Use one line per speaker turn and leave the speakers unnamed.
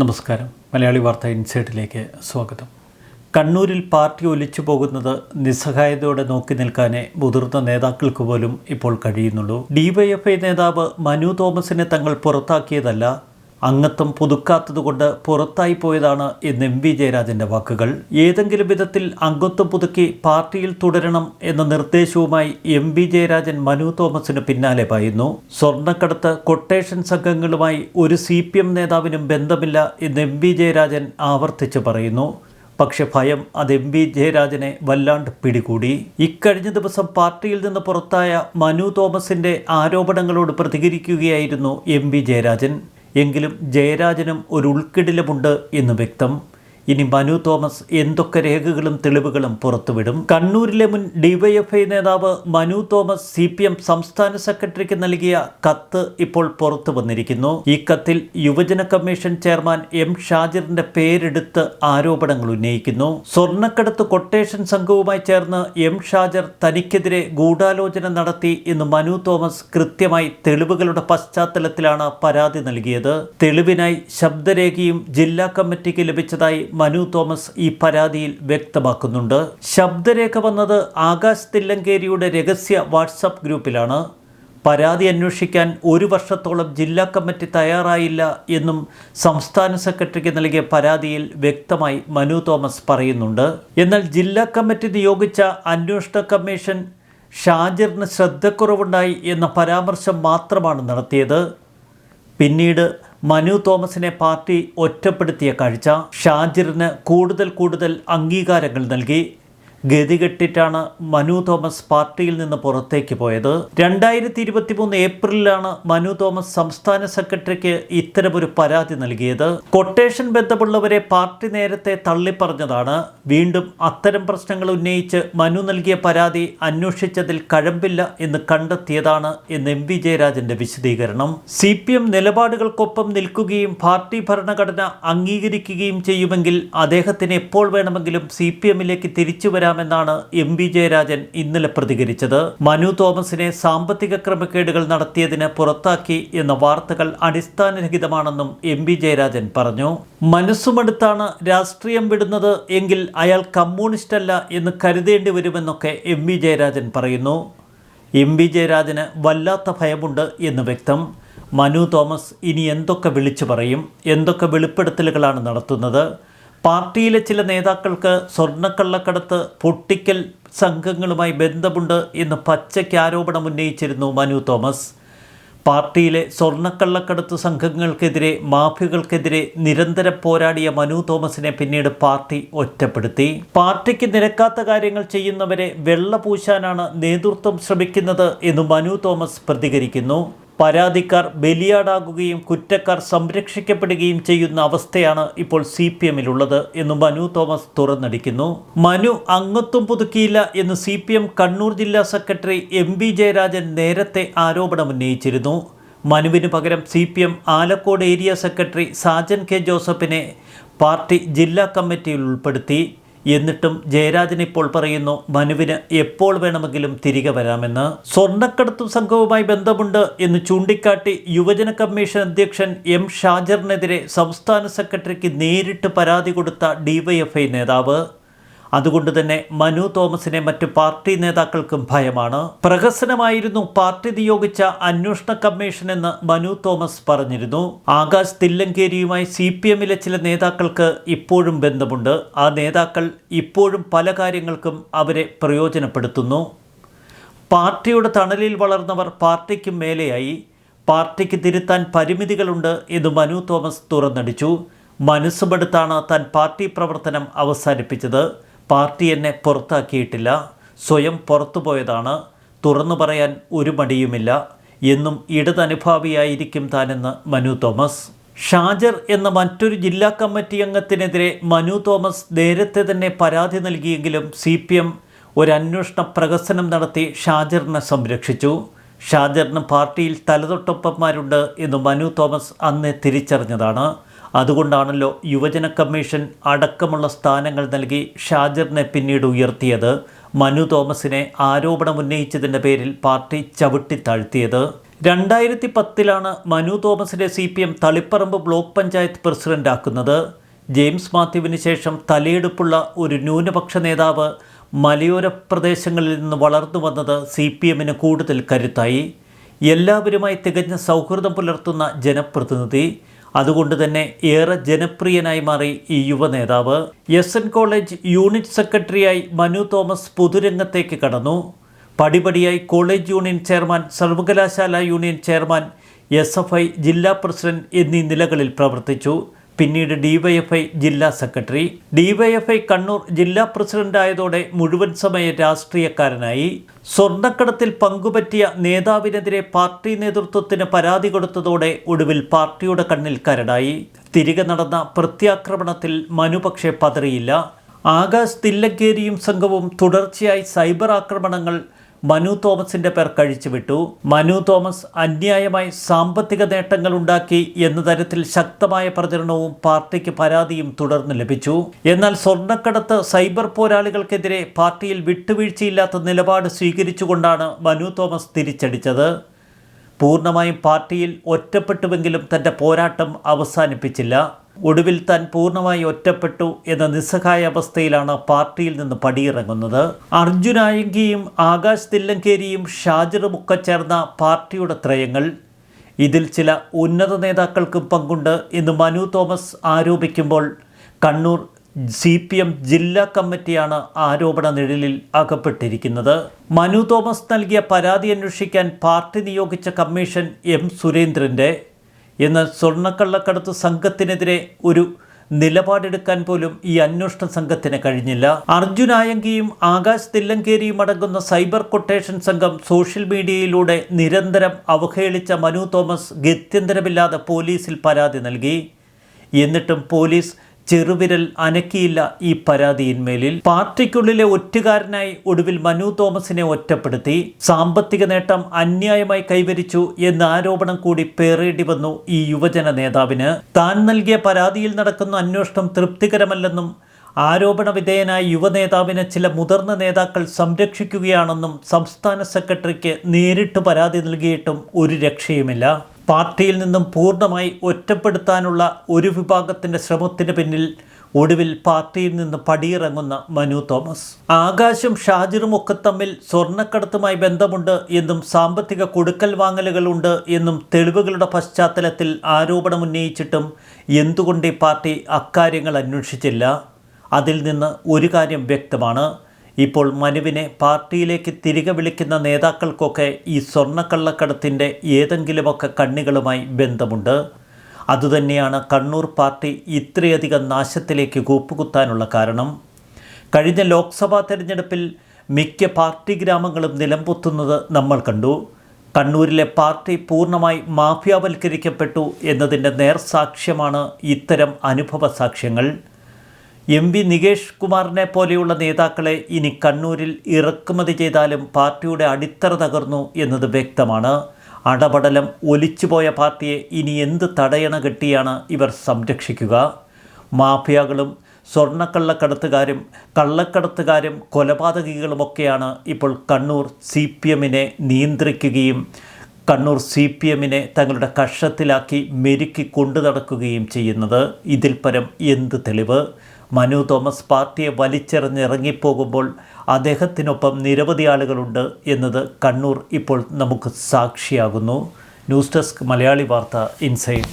നമസ്കാരം. മലയാളി വാർത്ത ഇൻസൈറ്റിലേക്ക് സ്വാഗതം. കണ്ണൂരിൽ പാർട്ടി ഒലിച്ചു പോകുന്നത് നിസ്സഹായതയോടെ നോക്കി നിൽക്കാനേ മുതിർന്ന നേതാക്കൾക്ക് പോലും ഇപ്പോൾ കഴിയുന്നുള്ളൂ. ഡിവൈഎഫ്ഐ നേതാവ് മനു തോമസിനെ തങ്ങൾ പുറത്താക്കിയതല്ല അംഗത്വം പുതുക്കാത്തതുകൊണ്ട് പുറത്തായി പോയതാണ് എന്ന് എം വി ജയരാജന്റെ വാക്കുകൾ. ഏതെങ്കിലും വിധത്തിൽ അംഗത്വം പുതുക്കി പാർട്ടിയിൽ തുടരണം എന്ന നിർദ്ദേശവുമായി എം വി ജയരാജൻ മനു തോമസിന് പിന്നാലെ പായുന്നു. സ്വർണക്കടത്ത് കൊട്ടേഷൻ സംഘങ്ങളുമായി ഒരു സി പി എം നേതാവിനും ബന്ധമില്ല എന്ന് എം വി ജയരാജൻ ആവർത്തിച്ച് പറയുന്നു. പക്ഷെ ഭയം അത് എം വി ജയരാജനെ വല്ലാണ്ട് പിടികൂടി. ഇക്കഴിഞ്ഞ ദിവസം പാർട്ടിയിൽ നിന്ന് പുറത്തായ മനു തോമസിന്റെ ആരോപണങ്ങളോട് പ്രതികരിക്കുകയായിരുന്നു എം വി ജയരാജൻ. എങ്കിലും ജയരാജനും ഒരു ഉൾക്കിടിലമുണ്ട് എന്ന് വ്യക്തം. ഇനി മനു തോമസ് എന്തൊക്കെ രേഖകളും തെളിവുകളും പുറത്തുവിടും? കണ്ണൂരിലെ മുൻ ഡിവൈഎഫ്ഐ നേതാവ് Manu Thomas C P M സംസ്ഥാന സെക്രട്ടറിക്ക് നൽകിയ കത്ത് ഇപ്പോൾ പുറത്തു വന്നിരിക്കുന്നു. ഈ കത്തിൽ യുവജന കമ്മീഷൻ ചെയർമാൻ എം ഷാജിറിന്റെ പേരെടുത്ത് ആരോപണങ്ങൾ ഉന്നയിക്കുന്നു. സ്വർണക്കടത്ത് കൊട്ടേഷൻ സംഘവുമായി ചേർന്ന് എം ഷാജർ തനിക്കെതിരെ ഗൂഢാലോചന നടത്തി എന്ന് മനു തോമസ് കൃത്യമായി തെളിവുകളുടെ പശ്ചാത്തലത്തിലാണ് പരാതി നൽകിയത്. തെളിവിനായി ശബ്ദരേഖയും ജില്ലാ കമ്മിറ്റിക്ക് ലഭിച്ചതായി മനു തോമസ് ഈ പരാതിയിൽ വ്യക്തമാക്കുന്നുണ്ട്. ശബ്ദരേഖ വന്നത് ആകാശ് തില്ലങ്കേരിയുടെ രഹസ്യ വാട്സപ്പ് ഗ്രൂപ്പിലാണ്. പരാതി അന്വേഷിക്കാൻ ഒരു വർഷത്തോളം ജില്ലാ കമ്മിറ്റി തയ്യാറായില്ല എന്നും സംസ്ഥാന സെക്രട്ടറിക്ക് നൽകിയ പരാതിയിൽ വ്യക്തമായി മനു തോമസ് പറയുന്നുണ്ട്. എന്നാൽ ജില്ലാ കമ്മിറ്റി നിയോഗിച്ച അന്വേഷണ കമ്മീഷൻ ഷാജിറിന് ശ്രദ്ധക്കുറവുണ്ടായി എന്ന പരാമർശം മാത്രമാണ് നടത്തിയത്. പിന്നീട് മനു തോമസിനെ പാർട്ടി ഒറ്റപ്പെടുത്തിയ കാഴ്ച ഷാജിറിന് കൂടുതൽ കൂടുതൽ അംഗീകാരങ്ങൾ നൽകി. ഗതികെട്ടിട്ടാണ് മനു തോമസ് പാർട്ടിയിൽ നിന്ന് പുറത്തേക്ക് പോയത്. രണ്ടായിരത്തി ഇരുപത്തി മൂന്ന് ഏപ്രിലാണ് മനു തോമസ് സംസ്ഥാന സെക്രട്ടറിക്ക് ഇത്തരമൊരു പരാതി നൽകിയത്. കൊട്ടേഷൻ ബന്ധമുള്ളവരെ പാർട്ടി നേരത്തെ തള്ളിപ്പറഞ്ഞതാണ്. വീണ്ടും അത്തരം പ്രശ്നങ്ങൾ ഉന്നയിച്ച് മനു നൽകിയ പരാതി അന്വേഷിച്ചതിൽ കഴമ്പില്ല എന്ന് കണ്ടെത്തിയതാണ് എന്ന് എം വി ജയരാജന്റെ വിശദീകരണം. സി പി എം നിലപാടുകൾക്കൊപ്പം നിൽക്കുകയും പാർട്ടി ഭരണഘടന അംഗീകരിക്കുകയും ചെയ്യുമെങ്കിൽ അദ്ദേഹത്തിന് എപ്പോൾ വേണമെങ്കിലും സി പി എമ്മിലേക്ക് തിരിച്ചു വരാമെന്നാണ് എം വി ജയരാജൻ ഇന്നലെ പ്രതികരിച്ചത്. മനു തോമസിനെ സാമ്പത്തിക ക്രമക്കേടുകൾ നടത്തിയതിന് പുറത്താക്കി എന്ന വാർത്തകൾ അടിസ്ഥാനരഹിതമാണെന്നും എം വി ജയരാജൻ പറഞ്ഞു. മനസ്സുമെടുത്താണ് രാഷ്ട്രീയം വിടുന്നത് എങ്കിൽ അയാൾ കമ്മ്യൂണിസ്റ്റ് അല്ല എന്ന് കരുതേണ്ടി വരുമെന്നൊക്കെ എം വി ജയരാജൻ പറയുന്നു. എം വി ജയരാജന് വല്ലാത്ത ഭയമുണ്ട് എന്ന് വ്യക്തം. മനു തോമസ് ഇനി എന്തൊക്കെ വിളിച്ചു പറയും? എന്തൊക്കെ വെളിപ്പെടുത്തലുകളാണ് നടത്തുന്നത്? പാർട്ടിയിലെ ചില നേതാക്കൾക്ക് സ്വർണക്കള്ളക്കടത്ത് പൊട്ടിക്കൽ സംഘങ്ങളുമായി ബന്ധമുണ്ട് എന്ന് പച്ചയ്ക്ക് ആരോപണം ഉന്നയിച്ചിരുന്നു മനു തോമസ്. പാർട്ടിയിലെ സ്വർണക്കള്ളക്കടത്ത് സംഘങ്ങൾക്കെതിരെ മാഫിയകൾക്കെതിരെ നിരന്തരം പോരാടിയ മനു തോമസിനെ പിന്നീട് പാർട്ടി ഒറ്റപ്പെടുത്തി. പാർട്ടിക്ക് നിരക്കാത്ത കാര്യങ്ങൾ ചെയ്യുന്നവരെ വെള്ളപൂശാനാണ് നേതൃത്വം ശ്രമിക്കുന്നത് എന്ന് മനു തോമസ് പ്രതികരിക്കുന്നു. പരാതിക്കാർ ബലിയാടാകുകയും കുറ്റക്കാർ സംരക്ഷിക്കപ്പെടുകയും ചെയ്യുന്ന അവസ്ഥയാണ് ഇപ്പോൾ സി പി എമ്മിലുള്ളത് എന്ന് മനു തോമസ് തുറന്നടിക്കുന്നു. മനു അംഗത്വം പുതുക്കിയില്ല എന്ന് സി പി എം കണ്ണൂർ ജില്ലാ സെക്രട്ടറി എം വി ജയരാജൻ നേരത്തെ ആരോപണം ഉന്നയിച്ചിരുന്നു മനുവിന് പകരം C P M Alakode area secretary Sajan K ജോസഫിനെ പാർട്ടി ജില്ലാ കമ്മിറ്റിയിൽ ഉൾപ്പെടുത്തി. എന്നിട്ടും ജയരാജൻ ഇപ്പോൾ പറയുന്നു മനുവിന് എപ്പോൾ വേണമെങ്കിലും തിരികെ വരാമെന്ന്. സ്വർണക്കടത്തു സംഘവുമായി ബന്ധമുണ്ട് എന്ന് ചൂണ്ടിക്കാട്ടി യുവജന കമ്മീഷൻ അധ്യക്ഷൻ എം ഷാജറിനെതിരെ സംസ്ഥാന സെക്രട്ടറിക്ക് നേരിട്ട് പരാതി കൊടുത്ത ഡിവൈഎഫ്ഐ നേതാവ്. അതുകൊണ്ട് തന്നെ മനു തോമസിനെ മറ്റു പാർട്ടി നേതാക്കൾക്കും ഭയമാണ്. പ്രഹസനമായിരുന്നു പാർട്ടി നിയോഗിച്ച അന്വേഷണ കമ്മീഷൻ എന്ന് മനു തോമസ് പറഞ്ഞിരുന്നു. ആകാശ് തില്ലങ്കേരിയുമായി സി പി എമ്മിലെ ചില നേതാക്കൾക്ക് ഇപ്പോഴും ബന്ധമുണ്ട്. ആ നേതാക്കൾ ഇപ്പോഴും പല കാര്യങ്ങൾക്കും അവരെ പ്രയോജനപ്പെടുത്തുന്നു. പാർട്ടിയുടെ തണലിൽ വളർന്നവർ പാർട്ടിക്ക് മേലെയായി. പാർട്ടിക്ക് തിരുത്താൻ പരിമിതികളുണ്ട് എന്ന് മനു തോമസ് തുറന്നടിച്ചു. മനസ്സുമെടുത്താണ് താൻ പാർട്ടി പ്രവർത്തനം അവസാനിപ്പിച്ചത്. പാർട്ടി എന്നെ പുറത്താക്കിയിട്ടില്ല. സ്വയം പുറത്തു പോയതാണ്. തുറന്നു പറയാൻ ഒരു മടിയുമില്ല. എന്നും ഇടതനുഭാവിയായിരിക്കും താനെന്ന് മനു തോമസ്. ഷാജർ എന്ന മറ്റൊരു ജില്ലാ കമ്മിറ്റി അംഗത്തിനെതിരെ മനു തോമസ് നേരത്തെ തന്നെ പരാതി നൽകിയെങ്കിലും സി പി എം ഒരു അന്വേഷണ പ്രകസനം നടത്തി ഷാജറിനെ സംരക്ഷിച്ചു. ഷാജറിന് പാർട്ടിയിൽ തലതൊട്ടൊപ്പന്മാരുണ്ട് എന്ന് മനു തോമസ് അന്ന് തിരിച്ചറിഞ്ഞതാണ്. അതുകൊണ്ടാണല്ലോ യുവജന കമ്മീഷൻ അടക്കമുള്ള സ്ഥാനങ്ങൾ നൽകി ഷാജറിനെ പിന്നീട് ഉയർത്തിയത്. മനു തോമസിനെ ആരോപണം ഉന്നയിച്ചതിന്റെ പേരിൽ പാർട്ടി ചവിട്ടിത്താഴ്ത്തിയത് രണ്ടായിരത്തി പത്തിലാണ് മനു തോമസിനെ C P M Taliparamba block panchayat പ്രസിഡന്റാക്കുന്നത്. James മാത്യുവിന് ശേഷം തലയെടുപ്പുള്ള ഒരു ന്യൂനപക്ഷ നേതാവ് മലയോര പ്രദേശങ്ങളിൽ നിന്ന് വളർന്നു വന്നത് സി പി എമ്മിന് കൂടുതൽ കരുത്തായി. എല്ലാവരുമായി തികഞ്ഞ സൗഹൃദം പുലർത്തുന്ന ജനപ്രതിനിധി അതുകൊണ്ട് തന്നെ ഏറെ ജനപ്രിയനായി മാറി ഈ യുവ നേതാവ്. എസ് എൻ കോളേജ് യൂണിറ്റ് സെക്രട്ടറിയായി മനു തോമസ് പൊതുരംഗത്തേക്ക് കടന്നു. പടിപടിയായി കോളേജ് യൂണിയൻ ചെയർമാൻ സർവകലാശാല union chairman S F I ജില്ലാ പ്രസിഡന്റ് എന്നീ നിലകളിൽ പ്രവർത്തിച്ചു. പിന്നീട് ഡിവൈഎഫ്ഐ ജില്ലാ സെക്രട്ടറി. ഡിവൈഎഫ്ഐ കണ്ണൂർ ജില്ലാ പ്രസിഡന്റായതോടെ മുഴുവൻ സമയ രാഷ്ട്രീയക്കാരനായി. സ്വർണക്കടത്തിൽ പങ്കുപറ്റിയ നേതാവിനെതിരെ പാർട്ടി നേതൃത്വത്തിന് പരാതി കൊടുത്തതോടെ ഒടുവിൽ പാർട്ടിയുടെ കണ്ണിൽ കരടായി തിരികെ നടന്ന പ്രത്യാക്രമണത്തിൽ മനു പക്ഷേ പതറിയില്ല. ആകാശ് തില്ലങ്കേരിയും സംഘവും തുടർച്ചയായി സൈബർ ആക്രമണങ്ങൾ മനു തോമസിന്റെ പേർ കഴിച്ചുവിട്ടു മനു തോമസ് അന്യായമായി സാമ്പത്തിക നേട്ടങ്ങൾ ഉണ്ടാക്കി എന്ന തരത്തിൽ ശക്തമായ പ്രചരണവും പാർട്ടിക്ക് പരാതിയും തുടർന്ന് ലഭിച്ചു. എന്നാൽ സ്വർണക്കടത്ത് സൈബർ പോരാളികൾക്കെതിരെ പാർട്ടിയിൽ വിട്ടുവീഴ്ചയില്ലാത്ത നിലപാട് സ്വീകരിച്ചുകൊണ്ടാണ് മനു തോമസ് തിരിച്ചടിച്ചത്. പൂർണമായും പാർട്ടിയിൽ ഒറ്റപ്പെട്ടുവെങ്കിലും തന്റെ പോരാട്ടം അവസാനിപ്പിച്ചില്ല. ഒടുവിൽ താൻ പൂർണമായി ഒറ്റപ്പെട്ടു എന്ന നിസ്സഹായ അവസ്ഥയിലാണ് പാർട്ടിയിൽ നിന്ന് പടിയിറങ്ങുന്നത്. അർജുനായങ്കിയും ആകാശ് തില്ലങ്കേരിയും ഷാജിറുമൊക്കെ ചേർന്ന പാർട്ടിയുടെ ത്രയങ്ങൾ. ഇതിൽ ചില ഉന്നത നേതാക്കൾക്കും പങ്കുണ്ട് എന്ന് മനു തോമസ് ആരോപിക്കുമ്പോൾ കണ്ണൂർ സി പി എം ജില്ലാ കമ്മിറ്റിയാണ് ആരോപണ നിഴലിൽ അകപ്പെട്ടിരിക്കുന്നത്. മനു തോമസ് നൽകിയ പരാതി അന്വേഷിക്കാൻ പാർട്ടി നിയോഗിച്ച കമ്മീഷൻ എം സുരേന്ദ്രന്റെ എന്നാൽ സ്വർണക്കള്ളക്കടത്ത് സംഘത്തിനെതിരെ ഒരു നിലപാടെടുക്കാൻ പോലും ഈ അന്വേഷണ സംഘത്തിന് കഴിഞ്ഞില്ല. അർജുൻ ആയങ്കിയും ആകാശ് തില്ലങ്കേരിയും അടങ്ങുന്ന സൈബർ കൊട്ടേഷൻ സംഘം സോഷ്യൽ മീഡിയയിലൂടെ നിരന്തരം അവഹേളിച്ച മനു തോമസ് ഗത്യന്തരമില്ലാതെ പോലീസിൽ പരാതി നൽകി. എന്നിട്ടും പോലീസ് ചെറുവിരൽ അനക്കിയില്ല ഈ പരാതിയിന്മേലിൽ. പാർട്ടിക്കുള്ളിലെ ഒറ്റുകാരനായി ഒടുവിൽ മനു തോമസിനെ ഒറ്റപ്പെടുത്തി. സാമ്പത്തിക നേട്ടം അന്യായമായി കൈവരിച്ചു എന്ന ആരോപണം കൂടി പേറേണ്ടി വന്നു ഈ യുവജന നേതാവിന്. താൻ നൽകിയ പരാതിയിൽ നടക്കുന്ന അന്വേഷണം തൃപ്തികരമല്ലെന്നും ആരോപണ വിധേയനായ യുവനേതാവിനെ ചില മുതിർന്ന നേതാക്കൾ സംരക്ഷിക്കുകയാണെന്നും സംസ്ഥാന സെക്രട്ടറിക്ക് നേരിട്ട് പരാതി നൽകിയിട്ടും ഒരു രക്ഷയുമില്ല. പാർട്ടിയിൽ നിന്നും പൂർണമായി ഒറ്റപ്പെടുത്താനുള്ള ഒരു വിഭാഗത്തിന്റെ ശ്രമത്തിന് പിന്നിൽ ഒടുവിൽ പാർട്ടിയിൽ നിന്ന് പടിയിറങ്ങുന്ന മനു തോമസ്. ആകാശും ഷാജിറും ഒക്കെ തമ്മിൽ സ്വർണക്കടത്തുമായി ബന്ധമുണ്ട് എന്നും സാമ്പത്തിക കൊടുക്കൽ വാങ്ങലുകളുണ്ട് എന്നും തെളിവുകളുടെ പശ്ചാത്തലത്തിൽ ആരോപണം ഉന്നയിച്ചിട്ടും എന്തുകൊണ്ട് ഈ പാർട്ടി അക്കാര്യങ്ങൾ അന്വേഷിച്ചില്ല? അതിൽ നിന്ന് ഒരു കാര്യം വ്യക്തമാണ്. ഇപ്പോൾ മനുവിനെ പാർട്ടിയിലേക്ക് തിരികെ വിളിക്കുന്ന നേതാക്കൾക്കൊക്കെ ഈ സ്വർണക്കള്ളക്കടത്തിന്റെ ഏതെങ്കിലുമൊക്കെ കണ്ണികളുമായി ബന്ധമുണ്ട്. അതുതന്നെയാണ് കണ്ണൂർ പാർട്ടി ഇത്രയധികം നാശത്തിലേക്ക് കൂപ്പുകുത്താനുള്ള കാരണം. കഴിഞ്ഞ ലോക്സഭാ തെരഞ്ഞെടുപ്പിൽ മിക്ക പാർട്ടി ഗ്രാമങ്ങളും നിലംപൊത്തുന്നത് നമ്മൾ കണ്ടു. കണ്ണൂരിലെ പാർട്ടി പൂർണമായി മാഫിയാവൽക്കരിക്കപ്പെട്ടു എന്നതിന്റെ നേർസാക്ഷ്യമാണ് ഇത്തരം അനുഭവ സാക്ഷ്യങ്ങൾ. എം വി നികേഷ് കുമാറിനെ പോലെയുള്ള നേതാക്കളെ ഇനി കണ്ണൂരിൽ ഇറക്കുമതി ചെയ്താലും പാർട്ടിയുടെ അടിത്തറ തകർന്നു എന്നത് വ്യക്തമാണ്. അടപടലം ഒലിച്ചുപോയ പാർട്ടിയെ ഇനി എന്ത് തടയണ കെട്ടിയാണ് ഇവർ സംരക്ഷിക്കുക. മാഫിയകളും സ്വർണക്കള്ളക്കടത്തുകാരും കള്ളക്കടത്തുകാരും കൊലപാതകികളുമൊക്കെയാണ് ഇപ്പോൾ കണ്ണൂർ സി പി എമ്മിനെ നിയന്ത്രിക്കുകയും കണ്ണൂർ സി പി എമ്മിനെ തങ്ങളുടെ കഷത്തിലാക്കി മെരുക്കി കൊണ്ടു നടക്കുകയും ചെയ്യുന്നത്. ഇതിൽ പരം എന്ത് തെളിവ്? മനു തോമസ് പാർട്ടിയെ വലിച്ചെറിഞ്ഞിറങ്ങിപ്പോകുമ്പോൾ അദ്ദേഹത്തിനൊപ്പം നിരവധി ആളുകളുണ്ട് എന്നത് കണ്ണൂർ ഇപ്പോൾ നമുക്ക് സാക്ഷിയാകുന്നു. ന്യൂസ് ഡെസ്ക് മലയാളി വാർത്ത ഇൻസൈഡ്